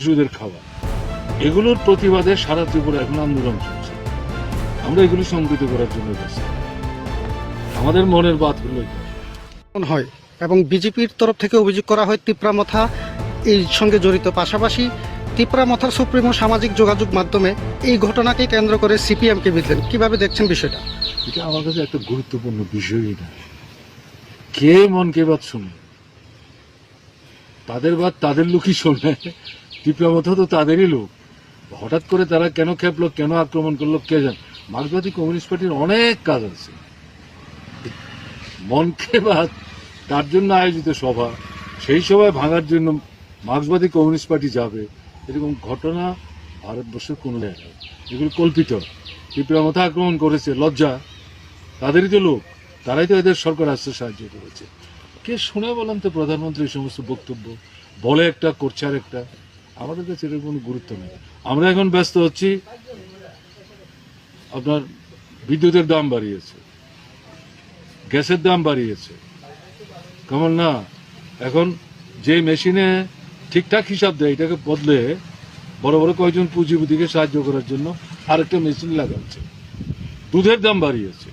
শিশুদের খাওয়া। এগুলোর প্রতিবাদে সারা ত্রিপুরা এখন আন্দোলন চলছে আমরা এগুলো সংগঠিত করার জন্য ব্যস্ত। আমাদের মনের বাত হলো হয় এবং বিজেপির তরফ থেকে অভিযোগ করা হয় তিপ্রামথা এই সঙ্গে জড়িত। পাশাপাশি তিপ্রামথার সুপ্রিমো সামাজিক যোগাযোগ মাধ্যমে এই ঘটনাকে কেন্দ্র করে সিপিএমকে বিধলেন কীভাবে দেখছেন বিষয়টা? এটা আমার কাছে একটা গুরুত্বপূর্ণ বিষয়ই না। কে মন কে বাদ শুনে? তাদের বাদ তাদের লোকই শোনে। তীব্রমথা তো তাদেরই লোক। হঠাৎ করে তারা কেন খেপলো, কেন আক্রমণ করল, কে জান? মার্ক্সবাদী কমিউনিস্ট পার্টির অনেক কাজ আছে। মনকে বা তার জন্য আয়োজিত সভা, সেই সভায় ভাঙার জন্য মার্ক্সবাদী কমিউনিস্ট পার্টি যাবে, এরকম ঘটনা ভারতবর্ষের কোনো জায়গায় এগুলো কল্পিত। তীব্রমথা আক্রমণ করেছে, লজ্জা। তাদেরই তো লোক। তারাই তো এদের সরকার আসতে সাহায্য করেছে। কে শুনে বলেন তো প্রধানমন্ত্রী এই সমস্ত বক্তব্য? বলে একটা, করছে আর একটা আমাদের কাছে এর কোনো গুরুত্ব নেই। আমরা এখন ব্যস্ত হচ্ছি। আপনার বিদ্যুতের দাম বাড়িয়েছে। গ্যাসের দাম বাড়িয়েছে। কেমন না? এখন যে মেশিনে ঠিকঠাক হিসাব দেয়, এটাকে বদলে বড় বড় কয়েকজন পুঁজিপতিকে সাহায্য করার জন্য আরেকটা মেশিন লাগাচ্ছে। দুধের দাম বাড়িয়েছে।